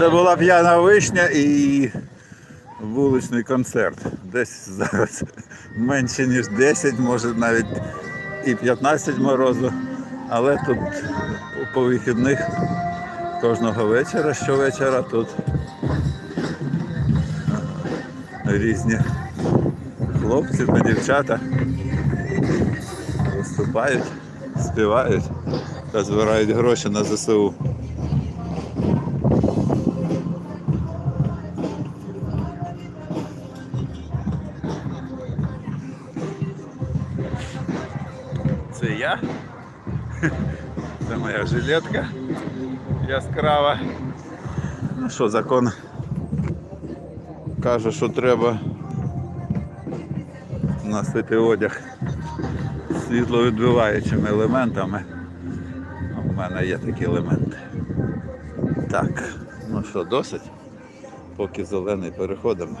була п'яна вишня і вуличний концерт. Десь зараз менше ніж 10, може навіть і 15 морозу. Але тут по вихідних кожного вечора, щовечора тут різні хлопці та дівчата виступають, співають та збирають гроші на ЗСУ. Це я. Це моя жилетка яскрава. Ну що, закон каже, що треба носити одяг світловідбиваючими елементами. У мене є такі елементи. Так, ну що, досить? Поки зелений переходимо.